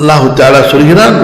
அல்லாஹு தாலா சொல்கிறான்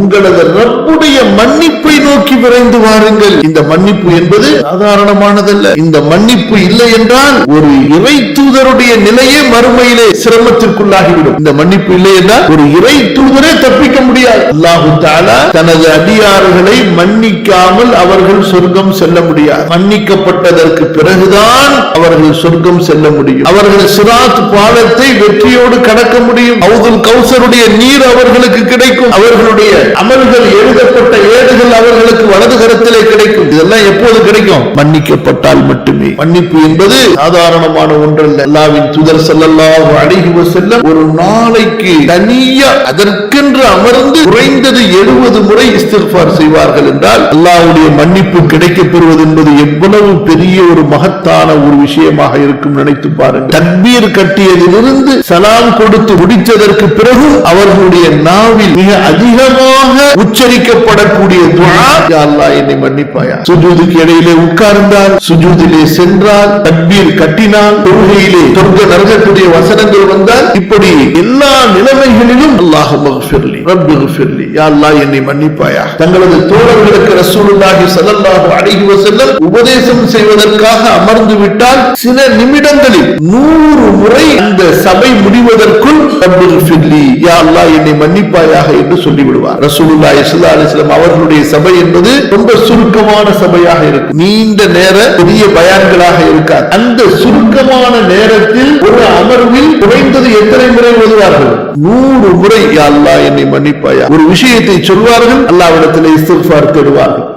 உங்களது ரப்புடைய மன்னிப்பை நோக்கி விரைந்து வாருங்கள். இந்த மன்னிப்பு என்பது சாதாரணமானதல்ல. இந்த மன்னிப்பு இல்லை என்றால் ஒரு இறை தூதருடைய நிலையே மறுமையிலே சிரமத்திற்குள்ளாகிவிடும். இந்த மன்னிப்பு இல்லை என்றால் ஒரு இறை தூதரே தப்பிக்க முடியாது. அல்லாஹு தாலா தனது அடியார்களை மன்னிக்காமல் அவர்கள் சொர்க்கம் செல்ல முடியாது. மன்னிக்கப்பட்டதற்கு பிறகுதான் அவர்கள் சொர்க்கம் செல்ல முடியும். அவர்கள் சிராத் பாலத்தை வெற்றியோடு கடக்க முடியும். அவுதுல் கௌசருடைய நீர் அவர்களுக்கு கிடைக்கும். அவர்களுடைய அமல்கள் எழுதப்பட்ட ஏடுகள் அவர்களுக்கு வலது கரத்திலே கிடைக்கும். இதெல்லாம் எப்போது கிடைக்கும்? மன்னிக்கப்பட்டால் மட்டுமே. மன்னிப்பு என்பது சாதாரணமான ஒன்றல்ல. அல்லாவின் தூதர் ஸல்லல்லாஹு அலைஹி வஸல்லம் ஒரு நாளைக்கு தனியா அதற்கென்று அமர்ந்து குறைந்தது எழுபது முறை இஸ்திர்பார் செய்வார்கள் என்றால் அல்லாவுடைய மன்னிப்பு கிடைக்கப் பெறுவது என்பது எவ்வளவு பெரிய ஒரு மகத்தான ஒரு விஷயமாக இருக்கும் நினைத்து பாருங்கள். தக்பீர் கட்டியதிலிருந்து சலாம் கொடுத்து முடித்ததற்கு பிறகு அவர்களுடைய நாவில் மிக அதிகமாக உச்சரிக்கப்படக்கூடிய துஆ யா அல்லாஹ் என்னை மன்னிப்பாயா? சுஜூதுக்கு இடையிலே உட்கார்ந்தால் சுஜூதிலே சென்றால் தக்பீர் கட்டினால் தொழுகையிலே சொர்க்க நரகத்துடைய வசனங்கள் வந்தால் இப்படி எல்லா நிலைமைகளிலும் அல்லாஹ் மக்ஃபிர்லி ரப்பி ஃபிர்லி யா அல்லாஹ் என்னை மன்னிப்பாயா? தங்களது தோழர்களுக்கு ரசூலுல்லாஹி ஸல்லல்லாஹு அலைஹி வஸல்லம் உபதேசம் செய்வதற்காக அமர்ந்து விட்டால் சில நிமிடங்களில் நூறு முறை அந்த சபை முடிவதற்குள் ரப்பி ஃபிர்லி யா அல்லாஹ் என்னை மன்னிப்பாயாக என்று சொல்லிவிடுவார். ரசூலுல்லா இஸ்லா அலிஸ்லாம் அவர்களுடைய சபை என்பது ரொம்ப சுருக்கமான சபையாக இருக்கும். நீண்ட நேர பெரிய பயான்களாக இருக்காது. அந்த சுருக்கமான நேரத்தில் ஒரு அமர்வில் குறைந்தது எத்தனை முறை ஓதுவார்கள் நூறு முறை அல்லாஹ் என்னை மன்னிப்பாயா? ஒரு விஷயத்தை சொல்வார்கள் அல்லாவிடத்தில் இஸ்திஃபார் தேடுவார்கள்.